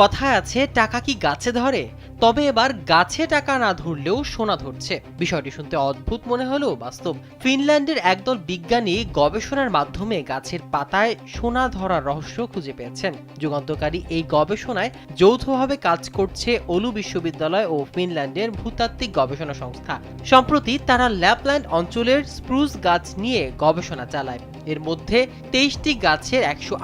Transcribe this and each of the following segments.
কথায় আছে, টাকা কি গাছে ধরে? তবে এবার গাছে টাকা না ধরলেও সোনা ধরছে। বিষয়টি শুনতে অদ্ভুত মনে হলেও বাস্তব। ফিনল্যান্ডের একদল বিজ্ঞানী গবেষণার মাধ্যমে গাছের পাতায় সোনা ধরার রহস্য খুঁজে পেয়েছেন। যুগান্তকারী এই গবেষণায় যৌথভাবে কাজ করছে ওলু বিশ্ববিদ্যালয় ও ফিনল্যান্ডের ভূতাত্ত্বিক গবেষণা সংস্থা। সম্প্রতি তারা ল্যাপল্যান্ড অঞ্চলের স্প্রুস গাছ নিয়ে গবেষণা চালায়। এর মধ্যে তেইশটি গাছের একশো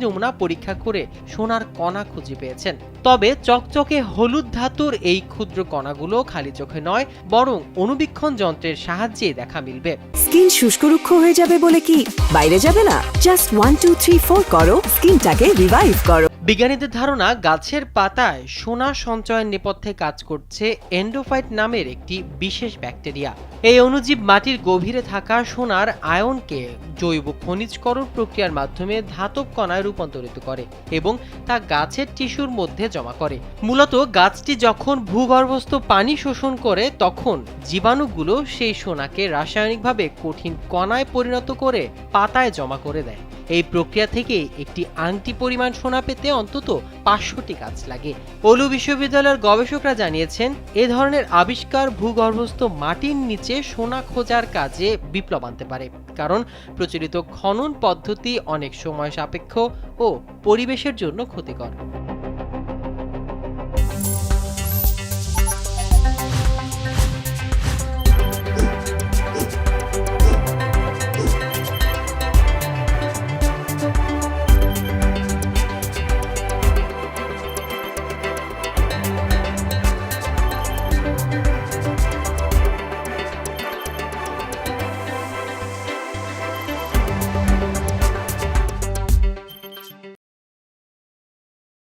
নমুনা পরীক্ষা করে সোনার কণা খুঁজে পেয়েছেন। তবে চকচকে হলুদ ধাতুর এই ক্ষুদ্র কণাগুলো খালি চোখে নয়, বরং অনুবীক্ষণ যন্ত্রের সাহায্যে দেখা মিলবে। স্কিন শুষ্ক রুক্ষ হয়ে যাবে বলে কি? বাইরে যাবে না? Just one two three four করো, স্কিনটাকে রিভাইভ করো। বিজ্ঞানীদের ধারণা, গাছের পাতায় সোনা সঞ্চয়ের নেপথ্যে কাজ করছে এন্ডোফাইট নামের একটি বিশেষ ব্যাকটেরিয়া। এই অণুজীব মাটির গভীরে থাকা সোনার আয়নকে জৈব খনিজকরণ প্রক্রিয়ার মাধ্যমে ধাতব কণায় রূপান্তরিত করে এবং তা গাছের টিস্যুর মধ্যে জমা করে। মূলত গাছটি যখন ভূগর্ভস্থ পানি শোষণ করে, তখন জীবাণুগুলো সেই সোনাকে রাসায়নিকভাবে কঠিন কণায় পরিণত করে পাতায় জমা করে দেয়। এই প্রক্রিয়া থেকে একটি আংটি পরিমাণ সোনা পেতে অন্তত পাঁচশোটি গাছ লাগে। পলু বিশ্ববিদ্যালয়ের গবেষকরা জানিয়েছেন, এ ধরনের আবিষ্কার ভূগর্ভস্থ মাটির নিচে সোনা খোঁজার কাজে বিপ্লব আনতে পারে। কারণ প্রচলিত খনন পদ্ধতি অনেক সময় সাপেক্ষ ও পরিবেশের জন্য ক্ষতিকর।